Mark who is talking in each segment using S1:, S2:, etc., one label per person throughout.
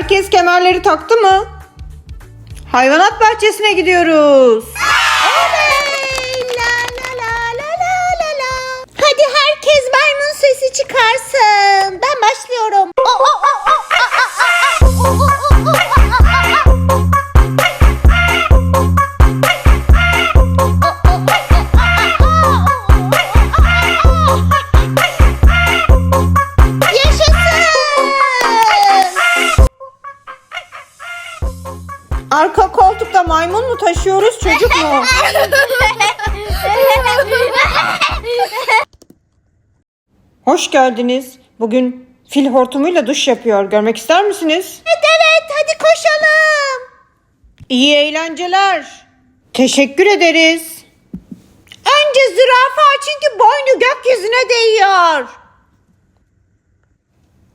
S1: Herkes kemerleri taktı mı? Hayvanat bahçesine gidiyoruz.
S2: Hadi herkes maymun sesi çıkarsın. Ben başlıyorum.
S1: Taşıyoruz çocuk mu? Hoş geldiniz. Bugün fil hortumuyla duş yapıyor. Görmek ister misiniz?
S2: Evet evet hadi koşalım.
S1: İyi eğlenceler. Teşekkür ederiz.
S2: Önce zürafa çünkü boynu gökyüzüne değiyor.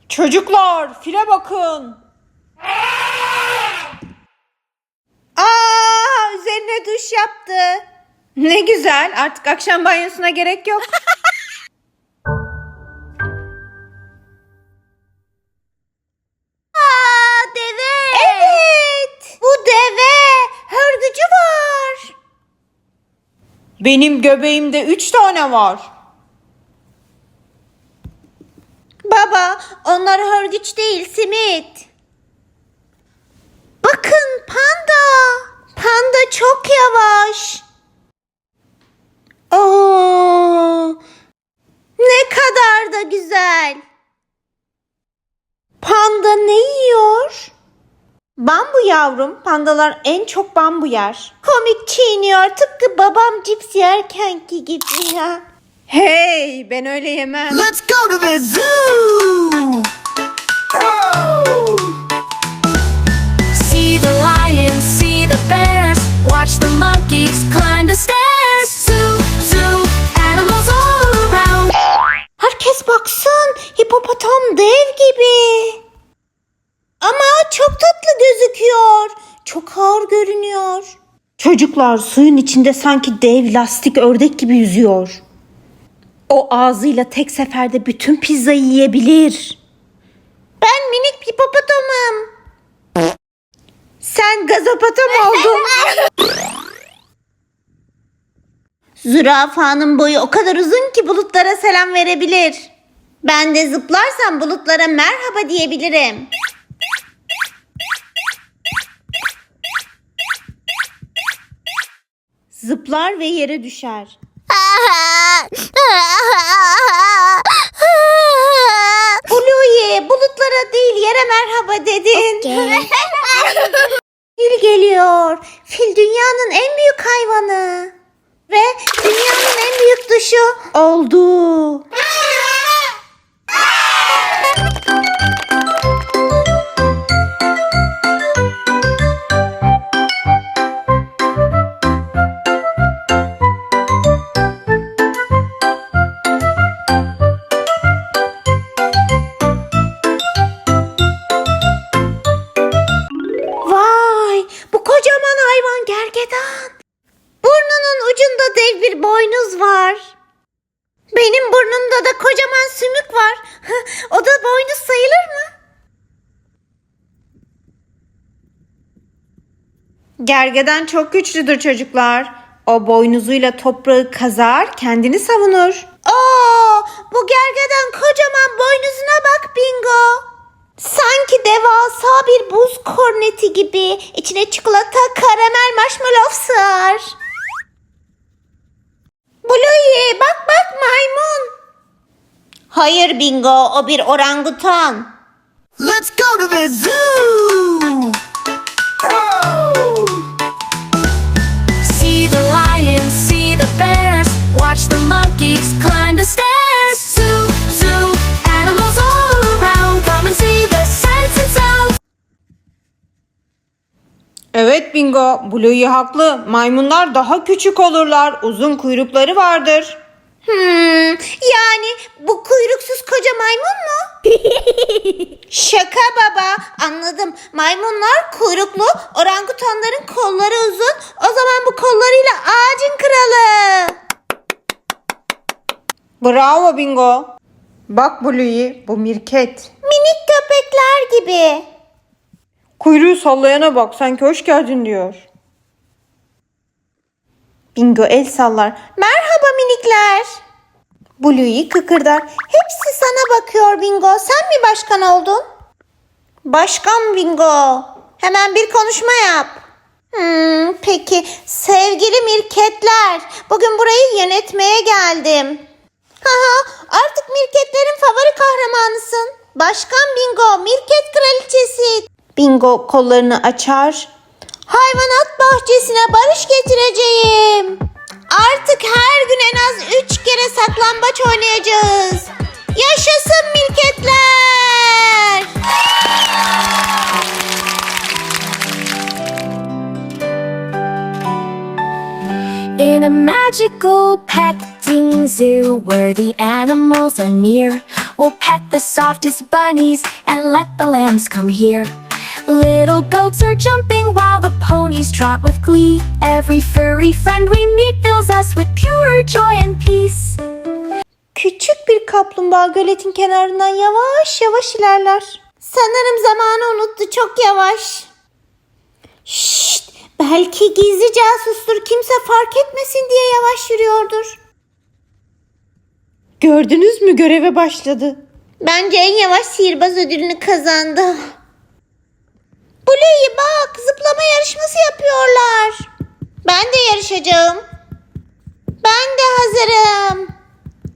S1: Çocuklar file bakın.
S2: Aa üzerine duş yaptı.
S1: Ne güzel. Artık akşam banyosuna gerek yok.
S2: Aa deve. Evet. Bu deve. Hörgücü var.
S1: Benim göbeğimde üç tane var.
S2: Baba onlar hörgüç değil simit. Bakın panda. Panda çok yavaş. Oo, ne kadar da güzel. Panda ne yiyor?
S1: Bambu yavrum. Pandalar en çok bambu yer.
S2: Komik çiğniyor tıpkı babam cips yerkenki gibi ya.
S1: Hey ben öyle yemem.
S3: Let's go to the zoo!
S2: Gözüküyor. Çok ağır görünüyor.
S1: Çocuklar suyun içinde sanki dev lastik ördek gibi yüzüyor. O ağzıyla tek seferde bütün pizzayı yiyebilir.
S2: Ben minik hipopotamım.
S1: Sen gazapatam oldun.
S2: Zürafanın boyu o kadar uzun ki bulutlara selam verebilir. Ben de zıplarsam bulutlara merhaba diyebilirim.
S1: Zıplar ve yere düşer.
S2: Bluey bulutlara değil yere merhaba dedin. Fil geliyor. Fil dünyanın en büyük hayvanı. Ve dünyanın en büyük duşu
S1: Oldu.
S2: Benim burnumda da kocaman sümük var. o da boynuz sayılır mı?
S1: Gergeden çok güçlüdür çocuklar. O boynuzuyla toprağı kazar, kendini savunur.
S2: Oo, bu gergedan kocaman boynuzuna bak Bingo. Sanki devasa bir buz korneti gibi. İçine çikolata, karamel, marshmallow sığar. Bluey. Hayır Bingo o bir orangutan.
S3: Let's go to the zoo!
S4: See the lions, see the bears, watch the monkeys climb the stairs. Zoo, zoo, animals all around. Come and see the sights and sounds.
S1: Evet Bingo, Bluey haklı. Maymunlar daha küçük olurlar. Uzun kuyrukları vardır.
S2: Hmm, yani bu kuyruksuz koca maymun mu? Şaka baba anladım. Maymunlar kuyruklu, orangutanların kolları uzun. O zaman bu kollarıyla ağacın kralı.
S1: Bravo Bingo. Bak Bluey, bu mirket.
S2: Minik köpekler gibi.
S1: Kuyruğu sallayana bak sanki hoş geldin diyor. Bingo el sallar.
S2: Merhaba minikler. Bluey kıkırdar. Hepsi sana bakıyor Bingo. Sen mi başkan oldun? Başkan Bingo. Hemen bir konuşma yap. Hmm, peki sevgili mirketler. Bugün burayı yönetmeye geldim. Haha artık mirketlerin favori kahramanısın. Başkan Bingo, mirket kraliçesi.
S1: Bingo kollarını açar.
S2: Hayvanat bahçesine barış getireceğim. Artık her gün en az üç kere saklambaç oynayacağız. Yaşasın mirketler.
S4: In a magical petting zoo where the animals are near, we'll pet the softest bunnies and let the lambs come here. Little goats are jumping while ponies trot with glee. Every furry friend we meet fills us with pure joy and peace.
S2: Küçük bir kaplumbağa göletin kenarından yavaş yavaş ilerler. Sanırım zamanı unuttu çok yavaş. Şşt, belki gizli casustur kimse fark etmesin diye yavaş yürüyordur.
S1: Gördünüz mü göreve başladı.
S2: Bence en yavaş sihirbaz ödülünü kazandı. Bluey bak zıplama yarışması yapıyorlar. Ben de yarışacağım. Ben de hazırım.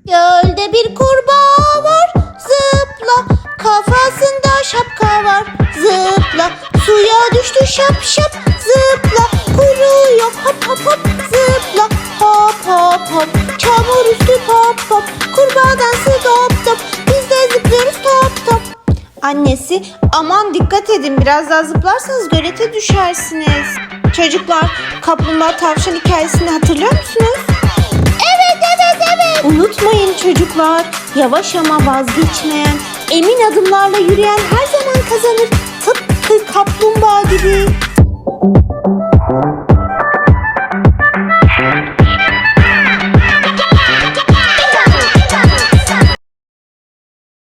S2: Gölde bir kurbağa var. Zıpla. Kafasında şapka var. Zıpla. Suya düştü şap şap. Zıpla. Kuyruğu yok hop hop hop. Zıpla. Hop hop hop. Çamur üstü top top. Kurbağa dansı top top. Biz de zıplıyoruz top top. Annesi aman dikkat edin. Biraz daha zıplarsanız gölete düşersiniz. Çocuklar kaplumbağa tavşan hikayesini hatırlıyor musunuz? Evet evet evet. Unutmayın çocuklar yavaş ama vazgeçmeyen emin adımlarla yürüyen her zaman kazanır. Tıpkı kaplumbağa gibi.